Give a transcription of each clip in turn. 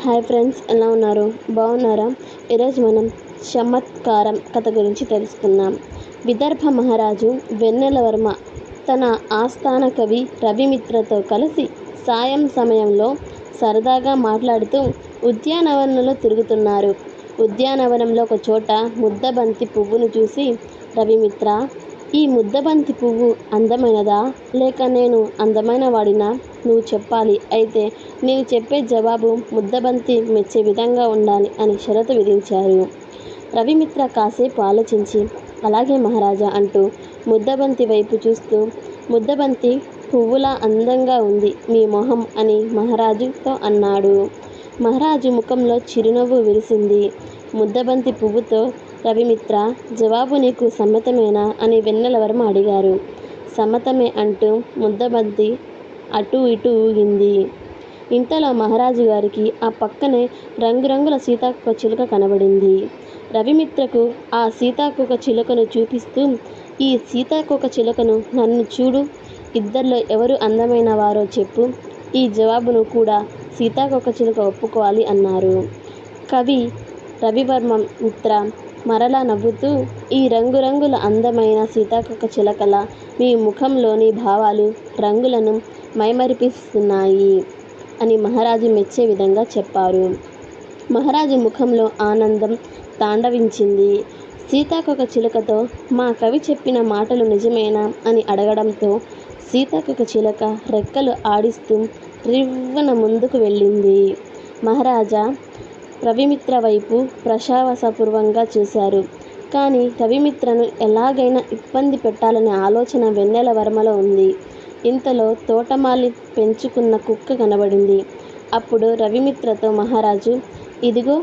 Hi friends ఎలా ఉన్నారు? బాగున్నారా? ఈరోజు మనం చమత్కారం కథ గురించి తెలుసుకుందాం. విదర్భ మహారాజు వెన్నెలవర్మ తన ఆస్థాన కవి రవిమిత్రతో కలిసి సాయం సమయంలో సరదాగా మాట్లాడుతూ ఉద్యానవనంలో తిరుగుతున్నారు. ఉద్యానవనంలో ఒక చోట ముద్దబంతి పువ్వును చూసి రవిమిత్ర ఈ ముద్దబంతి పువ్వు అందమైనదా? లేక నేను అందమైన వాడినా? నువ్వు చెప్పాలి. అయితే నేను చెప్పే జవాబు ముద్దబంతి మెచ్చే విధంగా ఉండాలి అని షరతు విధించారు. రవిమిత్ర కాసేపు ఆలోచించి అలాగే మహారాజా అంటూ ముద్దబంతి వైపు చూస్తూ ముద్దబంతి పువ్వులా అందంగా ఉంది మీ మొహం అని మహారాజుతో అన్నాడు. మహారాజు ముఖంలో చిరునవ్వు విరిసింది. ముద్దబంతి పువ్వుతో రవిమిత్ర జవాబు నీకు సమ్మతమేనా అని వెన్నెలవర్మ అడిగారు. సమ్మతమే అంటూ ముద్దబంతి అటూ ఇటూ ఊగింది. ఇంతలో మహారాజు గారికి ఆ పక్కనే రంగురంగుల సీతాకుక చిలుక కనబడింది. రవిమిత్రకు ఆ సీతాకోక చిలుకను చూపిస్తూ ఈ సీతాకోక చిలుకను నన్ను చూడు ఇద్దరిలో ఎవరు అందమైన వారో చెప్పు ఈ జవాబును కూడా సీతాకొక చిలుక ఒప్పుకోవాలి అన్నారు. కవి రవివర్మ మిత్ర మరలా నవ్వుతూ ఈ రంగురంగుల అందమైన సీతాకోక చిలకల మీ ముఖంలోని భావాలు రంగులను మైమరిపిస్తున్నాయి అని మహారాజు మెచ్చే విధంగా చెప్పారు. మహారాజు ముఖంలో ఆనందం తాండవించింది. సీతాకోక చిలుకతో మా కవి చెప్పిన మాటలు నిజమేనా? అని అడగడంతో సీతాకోక చిలక రెక్కలు ఆడిస్తూ త్రివ్వన ముందుకు వెళ్ళింది. మహారాజా రవిమిత్ర వైపు ప్రశంసాపూర్వకంగా చూశారు. కానీ రవిమిత్రను ఎలాగైనా ఇబ్బంది పెట్టాలనే ఆలోచన వెన్నెలవర్మలో ఉంది. ఇంతలో తోటమాలి పెంచుకున్న కుక్క కనబడింది. అప్పుడు రవిమిత్రతో మహారాజు ఇదిగో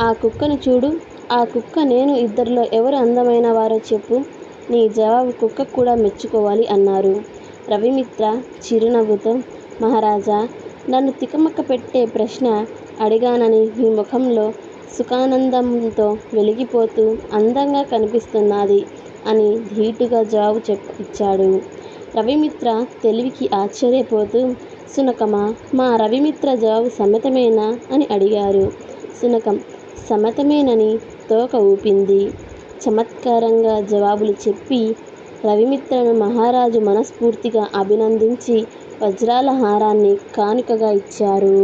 ఆ కుక్కను చూడు. ఆ కుక్క నేను ఇద్దరిలో ఎవరు అందమైన వారో చెప్పు. నీ జవాబు కుక్క కూడా మెచ్చుకోవాలి అన్నారు. రవిమిత్ర చిరునవ్వుతో మహారాజా నన్ను తికమక పెట్టే ప్రశ్న అడిగానని మీ ముఖంలో సుఖానందంతో వెలిగిపోతూ అందంగా కనిపిస్తున్నది అని ధీటుగా జవాబు చెప్ ఇచ్చాడు. రవిమిత్ర తెలివికి ఆశ్చర్యపోతూ సునకమా మా రవిమిత్ర జవాబు సమ్మతమేనా అని అడిగారు. సునకం సమ్మతమేనని తోక ఊపింది. చమత్కారంగా జవాబులు చెప్పి రవిమిత్రను మహారాజు మనస్ఫూర్తిగా అభినందించి వజ్రాల హారాన్ని కానుకగా ఇచ్చారు.